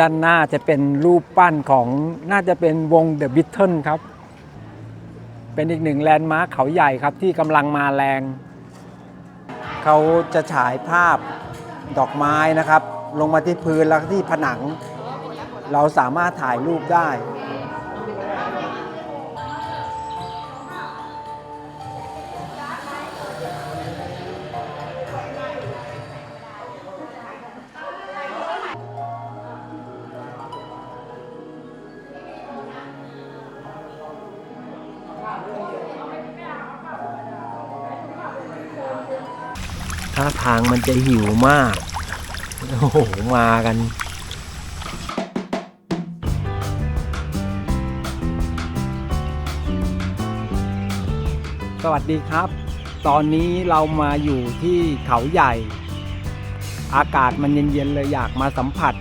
ด้านหน้าจะเป็นรูปปั้นของน่าจะเป็นวง The Beatles ครับ เป็นอีกหนึ่งแลนด์มาร์คเขาใหญ่ครับที่กำลังมาแรง เขาจะฉายภาพดอกไม้นะครับ ลงมาที่พื้นแล้วก็ที่ผนัง เราสามารถถ่ายรูปได้างมันจะหิวมาก โอ้โห มากันสวัสดีครับ ตอนนี้เรามาอยู่ที่เขาใหญ่ อากาศมันเย็นๆเลยอยากมาสัมผัส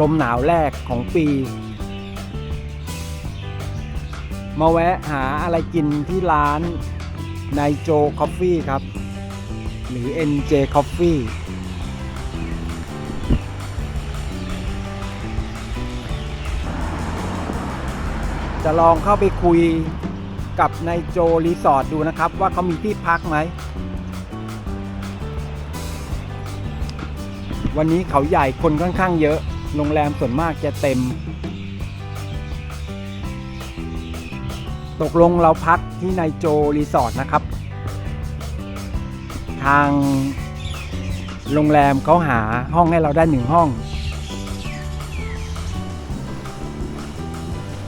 ลมหนาวแรกของปี มาแวะหาอะไรกินที่ร้านนโจคอฟฟี่ครับ รือ NJ Coffee จะลองเข้าไปคุยกับนายโจรีสอร์ทดูนะครับ ว่าเขามีที่พักไหม วันนี้เขาใหญ่คนค่อนข้างเยอะ โรงแรมส่วนมากจะเต็ม ตกลงเราพักที่นายโจรีสอร์ทนะครับ ทางโรงแรมเขาหาห้องให้เราได้หนึ่งห้อง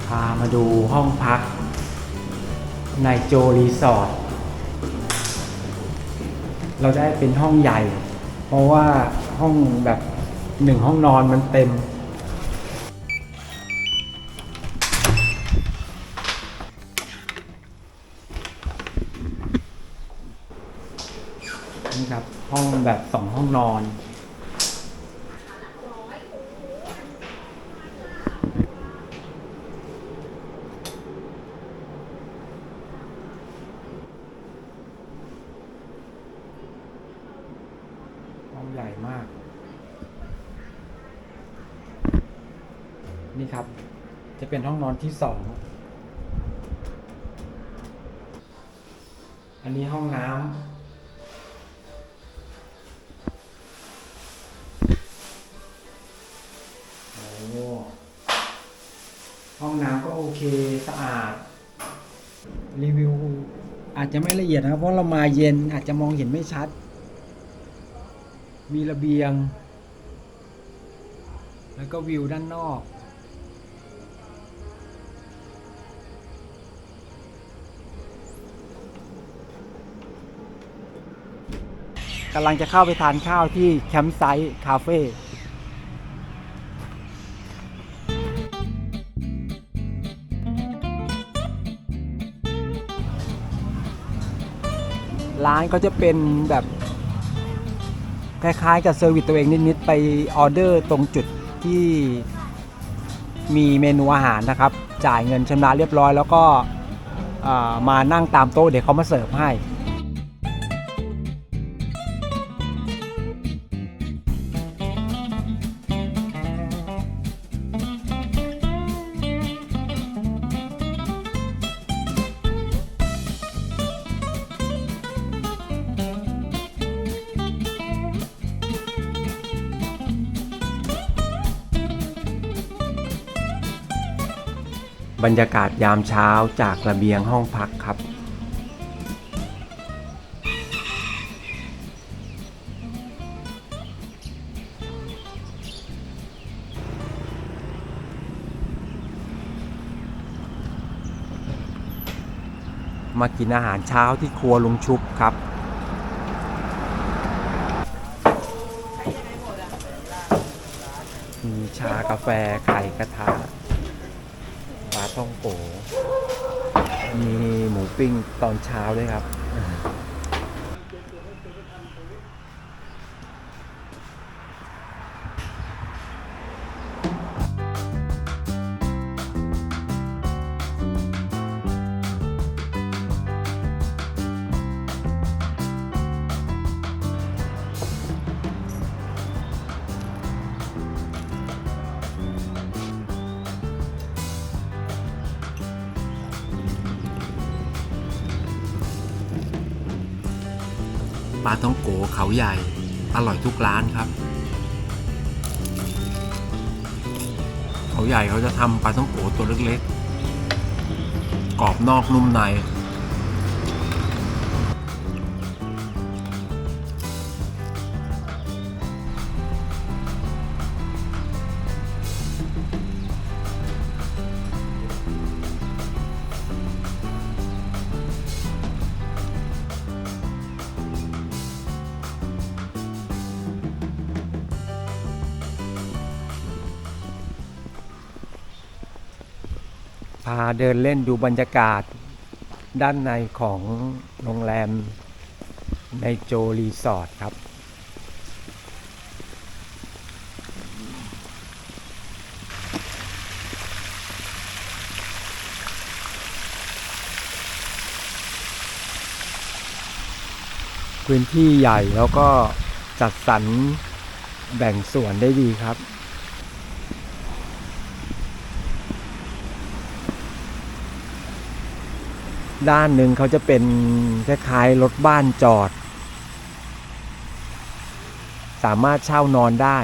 พามาดูห้องพักในโจรีสอร์ท เราได้เป็นห้องใหญ่ เพราะว่าห้องแบบหนึ่งห้องนอนมันเต็ม นครับ ห้องแบบสองห้องนอน ห้องใหญ่มาก นี่ครับ จะเป็นห้องนอนที่สอง อันนี้ห้องน้ำ สะอาด รีวิวอาจจะไม่ละเอียดนะครับ เพราะเรามาเย็นอาจจะมองเห็นไม่ชัด มีระเบียง แล้วก็วิวด้านนอก กำลังจะเข้าไปทานข้าวที่แคมป์ไซต์คาเฟ่ ร้านก็จะเป็นแบบคล้ายๆ กับเซอร์วิสตัวเองนิดๆไปออเดอร์ตรงจุดที่มีเมนูอาหารนะครับ จ่ายเงินชำระเรียบร้อย แล้วก็มานั่งตามโต๊ะเดี๋ยวเขามาเสิร์ฟให้ รรยากาศยามเช้าจากระเบียงห้องพักครับ มากินอาหารเช้าที่ครัวลุงชุบครับมีชากาแฟไข่กระทะ ช่องโปมีหมูปิ้งตอนเช้าด้วยครับ ลาท้องโกเขาใหญ่ อร่อยทุกร้านครับ เขาใหญ่เขาจะทำปลาท้องโกตัวเล็กๆ กรอบนอกนุ่มในาเดินเล่นดูบรรยากาศ ด้านในของโรงแรมในโจรีสอร์ทครับ พื้นที่ใหญ่แล้วก็จัดสรรแบ่งส่วนได้ดีครับ ด้านหนึ่งเขาจะเป็นคล้ายๆรถบ้านจอด สามารถเช่านอนได้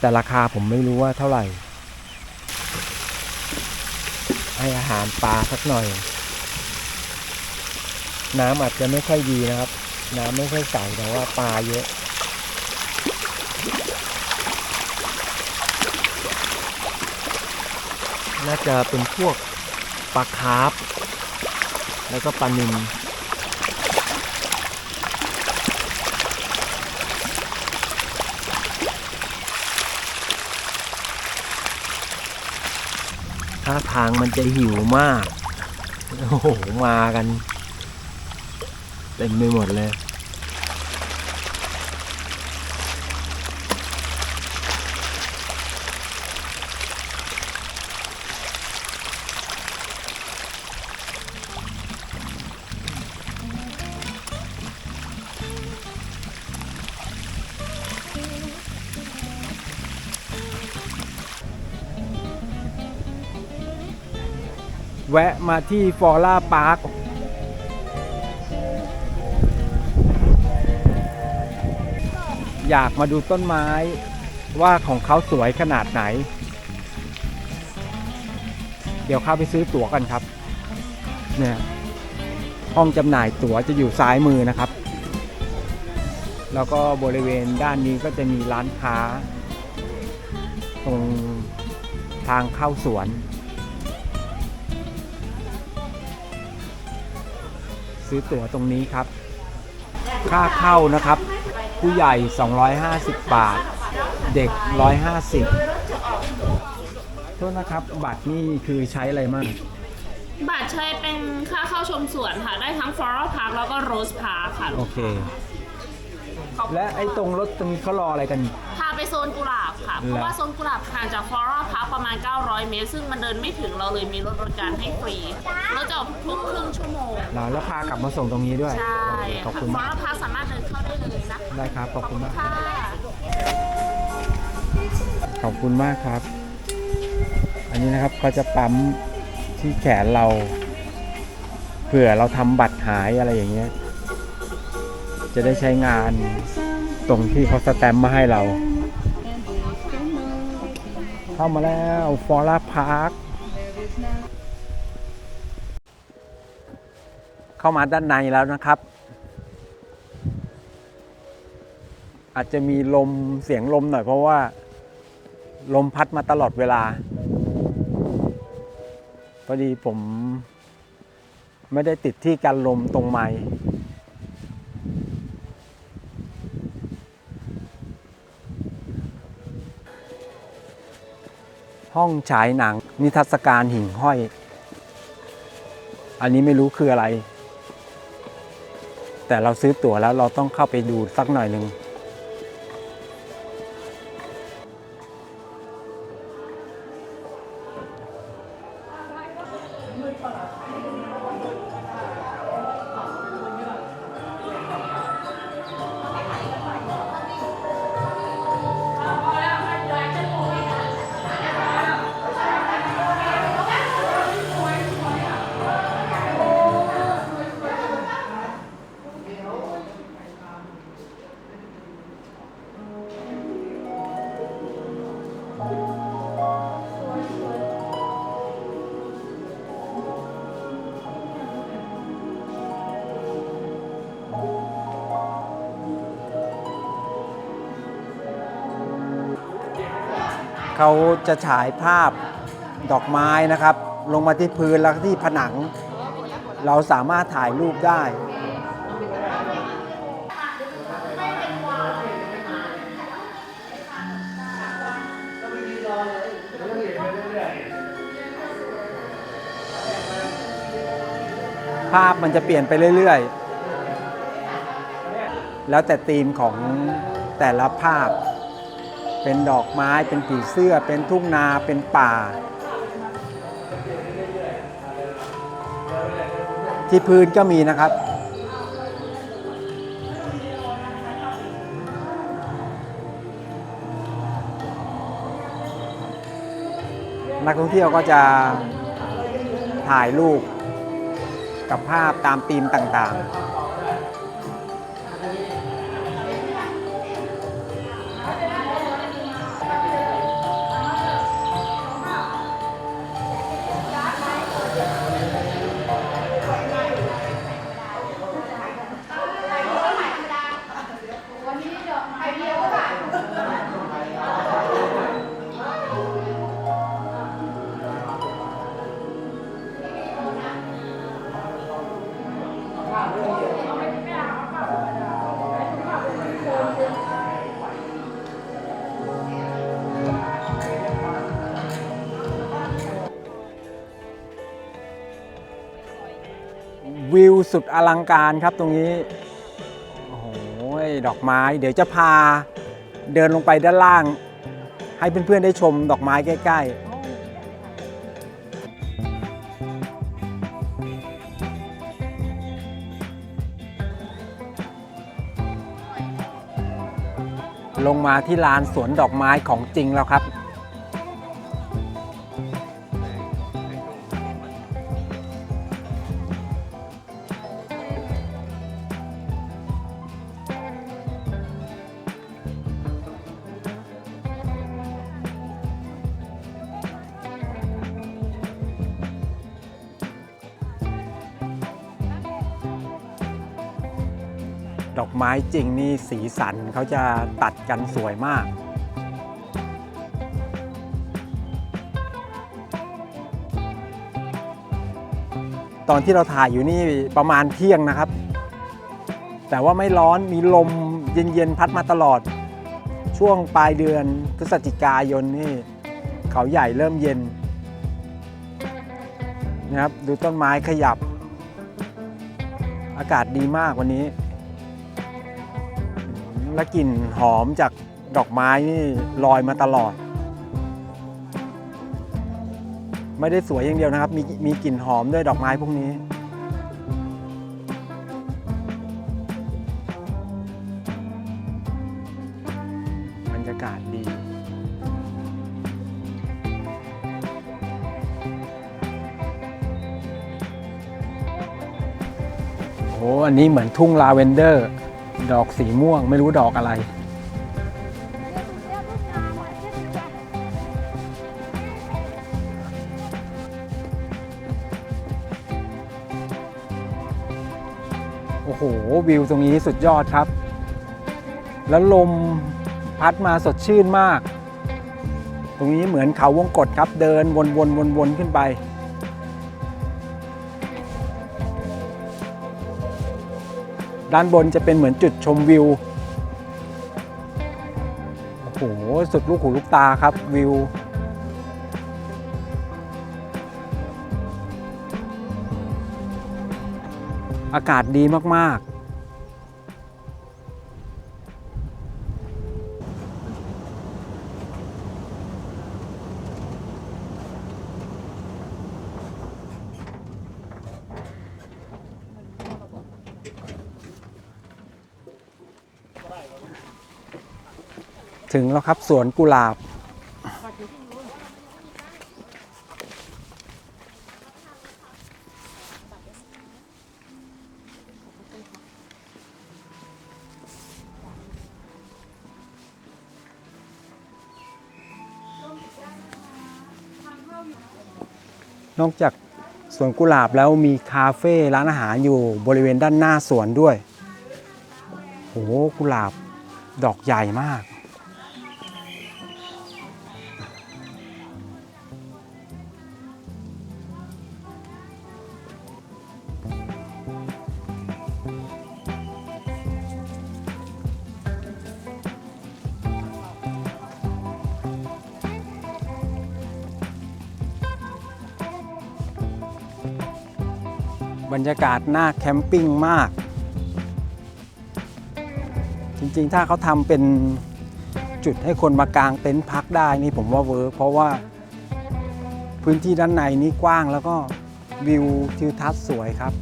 แต่ราคาผมไม่รู้ว่าเท่าไหร่ ให้อาหารปลาสักหน่อย น้ำอาจจะไม่ค่อยดีนะครับ น้ำไม่ค่อยใสแต่ว่าปลาเยอะน่าจะเป็นพวกปลาคาร์ฟ แล้วก็ปลานิลถ้าทางมันจะหิวมาก โอ้โห มากัน เต็มไปหมดเลย แวะมาที่ฟอร่าพาร์คอยากมาดูต้นไม้ว่าของเขาสวยขนาดไหน เดี๋ยวเข้าไปซื้อตั๋วกันครับ เนี่ย ห้องจำหน่ายตั๋วจะอยู่ซ้ายมือนะครับ แล้วก็บริเวณด้านนี้ก็จะมีร้านค้า ตรงทางเข้าสวน ซื้อตั๋วตรงนี้ครับ ค่าเข้านะครับ ผู้ใหญ่ 250 บาท เด็ก 150โทษนะครับ บัตรนี่คือใช้อะไรมั่งบัตรใช้เป็นค่าเข้าชมสวนค่ะ ได้ทั้ง Floral Park แล้วก็ Rose Park ค่ะ โอเค และไอ้ตรงรถตรงนี้เขารออะไรกัน พาไปโซนกุหลาบค่ะ เพราะว่าโซนกุหลาบห่างจาก Floral Park ประมาณ 900 เมตร ซึ่งมันเดินไม่ถึงเราเลยมีรถบริการให้ฟรีรถจะออกทุกครึ่งชั่วโมง เราแล้วพากลับมาส่งตรงนี้ด้วย ใช่ขอบคุณมาก Floral Park สามารถเดินเข้าได้เลยนะได้ครับขอบคุณมาก ค่ะ ขอบคุณมากครับ อันนี้นะครับเขาจะปั๊มที่แขนเรา เผื่อเราทำบัตรหายอะไรอย่างเงี้ย จะได้ใช้งานตรงที่เขาสแตมป์มาให้เรา เข้ามาแล้วฟอร่าพาร์คเข้ามาด้านในแล้วนะครับ อาจจะมีลมเสียงลมหน่อยเพราะว่า ลมพัดมาตลอดเวลา พอดีผมไม่ได้ติดที่กันลมตรงไม้ ห้องฉายหนัง นิทรรศการหิ่งห้อย อันนี้ไม่รู้คืออะไร แต่เราซื้อตั๋วแล้วเราต้องเข้าไปดูสักหน่อยหนึ่ง เขาจะฉายภาพดอกไม้นะครับ ลงมาที่พื้นแล้วก็ที่ผนัง เราสามารถถ่ายรูปได้ภาพมันจะเปลี่ยนไปเรื่อย ๆ แล้วแต่ธีมของแต่ละภาพ เป็นดอกไม้เป็นผีเสื้อเป็นทุ่งนาเป็นป่า ที่พื้นก็มีนะครับ นักท่องเที่ยวก็จะถ่ายรูปกับภาพตามธีมต่างๆ สุดอลังการครับตรงนี้ โอ้โห ดอกไม้ เดี๋ยวจะพาเดินลงไปด้านล่าง ให้เพื่อนๆได้ชมดอกไม้ใกล้ๆลงมาที่ลานสวนดอกไม้ของจริงแล้วครับ ม้จริงนี่สีสันเขาจะตัดกันสวยมาก ตอนที่เราถ่ายอยู่นี่ประมาณเที่ยงนะครับ แต่ว่าไม่ร้อนมีลมเย็นๆพัดมาตลอด ช่วงปลายเดือนพฤศจิกายนนี่เขาใหญ่เริ่มเย็นนะครับดูต้นไม้ขยับ อากาศดีมากวันนี้ และกลิ่นหอมจากดอกไม้นี่ลอยมาตลอด ไม่ได้สวยอย่างเดียวนะครับ มีมีกลิ่นหอมด้วยดอกไม้พวกนี้ บรรยากาศดีโอ้อันนี้เหมือนทุ่งลาเวนเดอร์ ดอกสีม่วงไม่รู้ดอกอะไร โอ้โห วิวตรงนี้สุดยอดครับ แล้วลมพัดมาสดชื่นมาก ตรงนี้เหมือนเขาวงกฏครับเดินวนๆๆๆขึ้นไป ด้านบนจะเป็นเหมือนจุดชมวิว โอ้โห สุดลูกหูลูกตาครับวิว อากาศดีมาก ถึงแล้วครับสวนกุหลาบ นอกจากสวนกุหลาบแล้วมีคาเฟ่ร้านอาหารอยู่บริเวณด้านหน้าสวนด้วยโหกุหลาบดอกใหญ่มาก ยากาศน่าแคมปิ้งมาก จริงๆ ถ้าเขาทำเป็นจุดให้คนมากางเต็นท์พักได้นี่ผมว่าเวิร์กเพราะว่าพื้นที่ด้านในนี่กว้างแล้วก็วิวทิวทัศน์สวยครับ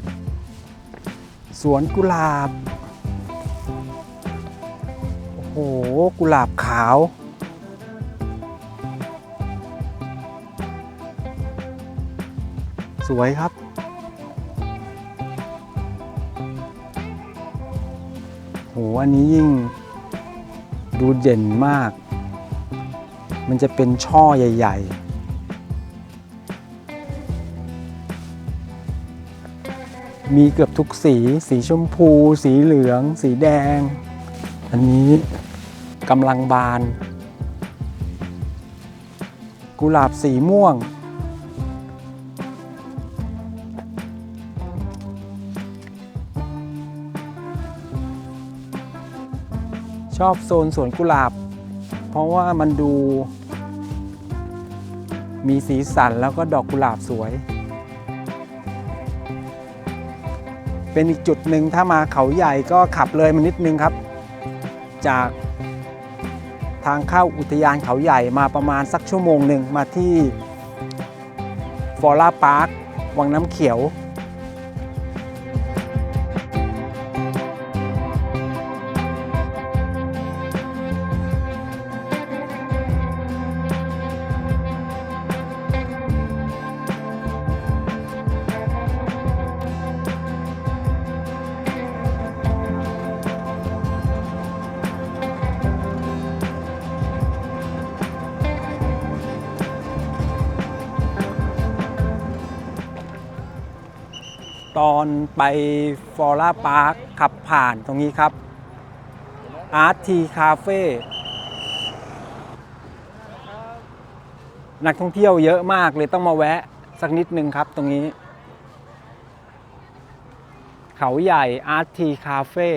สวนกุหลาบ โอ้โห กุหลาบขาว สวยครับ อันนี้ยิ่งดูเด่นมาก มันจะเป็นช่อใหญ่ ๆมีเกือบทุกสี สีชมพู สีเหลือง สีแดง อันนี้กำลังบาน กุหลาบสีม่วง ชอบโซนสวนกุหลาบ เพราะว่ามันดู มีสีสันแล้วก็ดอกกุหลาบสวย เป็นอีกจุดหนึ่งถ้ามาเขาใหญ่ก็ขับเลยมานิดนึงครับ จากทางเข้าอุทยานเขาใหญ่มาประมาณสักชั่วโมงหนึ่งมาที่ฟอร่าพาร์ควังน้ำเขียว ตอนไปฟอร่าพาร์คขับผ่านตรงนี้ครับอาร์ทีคาเฟ่นักท่องเที่ยวเยอะมากเลยต้องมาแวะสักนิดนึงครับตรงนี้ เขาใหญ่อาร์ทีคาเฟ่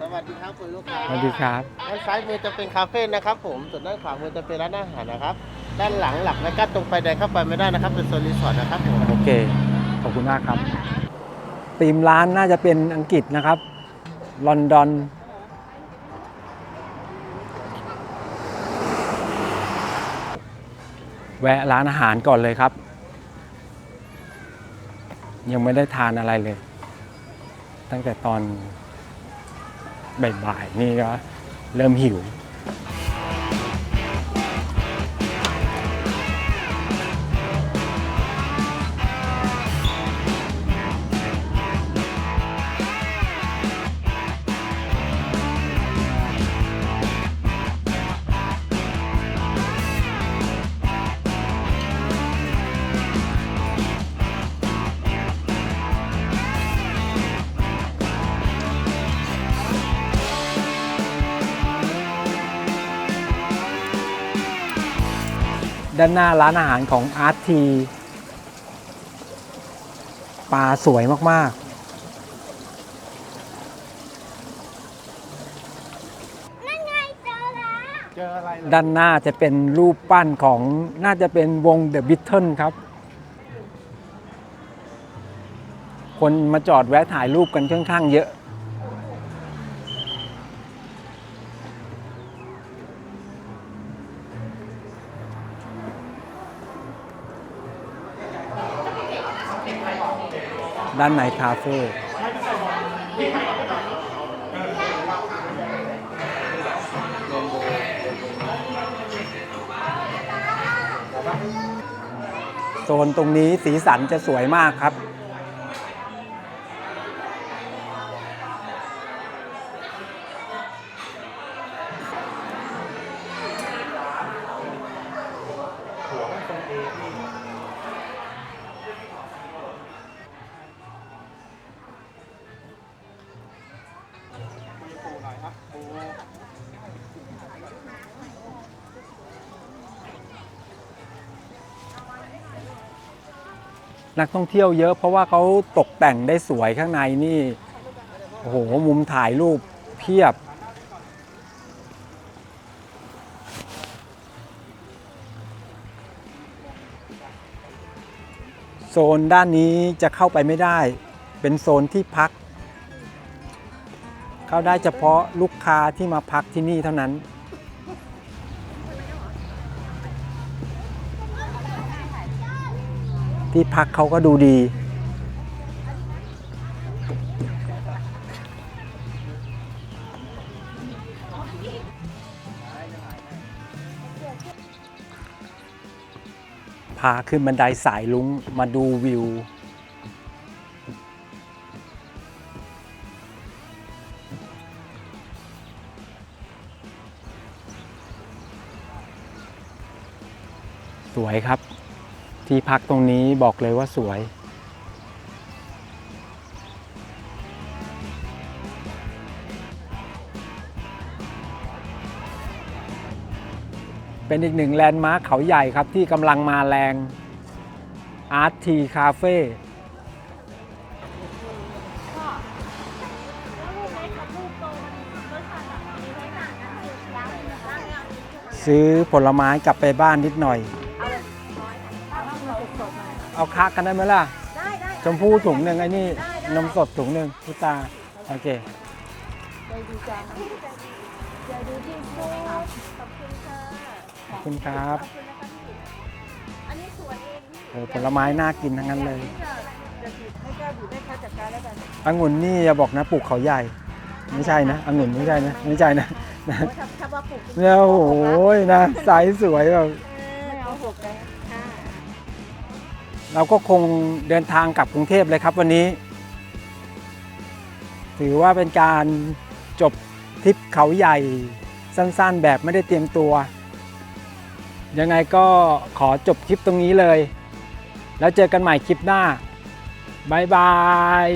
สวัสดีครับคุณลูกค้าสวัสดีครับด้านซ้ายมือจะเป็นคาเฟ่นะครับผม ส่วนด้านขวามือจะเป็นร้านอาหารนะครับ ด้านหลังหลักและกั้นตรงไฟแดงเข้าไปไม่ได้นะครับ เป็นโซนรีสอร์ทนะครับผมโอเค ขอบคุณมากครับตีมร้านน่าจะเป็นอังกฤษนะครับ ลอนดอน แวะร้านอาหารก่อนเลยครับ ยังไม่ได้ทานอะไรเลย ตั้งแต่ตอนบ่ายๆนี่ก็เริ่มหิว ด้านหน้าร้านอาหารของอาร์ตทีปลาสวยมากเจออะไรๆ ด้านหน้าจะเป็นรูปปั้นของน่าจะเป็นวง The Beatles ครับ คนมาจอดแวะถ่ายรูปกันค่อนข้างเยอะ ด้านในคาเฟ่โซนตรงนี้สีสันจะสวยมากครับ นักท่องเที่ยวเยอะเพราะว่าเขาตกแต่งได้สวยข้างในนี่โอ้โหมุมถ่ายรูปเพียบ โซนด้านนี้จะเข้าไปไม่ได้ เป็นโซนที่พัก เข้าได้เฉพาะลูกค้าที่มาพักที่นี่เท่านั้น ที่พักเขาก็ดูดี พาขึ้นบันไดสายลุงมาดูวิวสวยครับ ที่พักตรงนี้บอกเลยว่าสวย เป็นอีกหนึ่งแลนด์มาร์คเขาใหญ่ครับที่กำลังมาแรงอาร์ตทีคาเฟ่ซื้อผลไม้กลับไปบ้านนิดหน่อย เอาคักกันได้ไหมล่ะ ได้ได้ชมพู่ถุงหนึ่งไอ้นี่นมสดถุงหนึ่งพุตาโอเคใจดีจังใจดีที่สุดขอบคุณค่ะขอบคุณครับขอบคุณนะคะพี่อันนี้สวยเองเออผลไม้น่ากินทั้งนั้นเลยจะจะหยิบให้แก้วหยิบให้เขาจัดการแล้วกันองุ่นนี่อย่าบอกนะปลูกเขาใหญ่ ไม่ใช่นะองุ่นไม่ใช่นะไม่ใช่นะนะโอ้ถ้าถ้าว่าปลูกจริงๆเนี่ยโอ้โหนะไซส์สวยแบบ เราก็คงเดินทางกลับกรุงเทพเลยครับวันนี้ ถือว่าเป็นการจบทริปเขาใหญ่สั้นๆ แบบไม่ได้เตรียมตัว ยังไงก็ขอจบคลิปตรงนี้เลย แล้วเจอกันใหม่คลิปหน้าบายบาย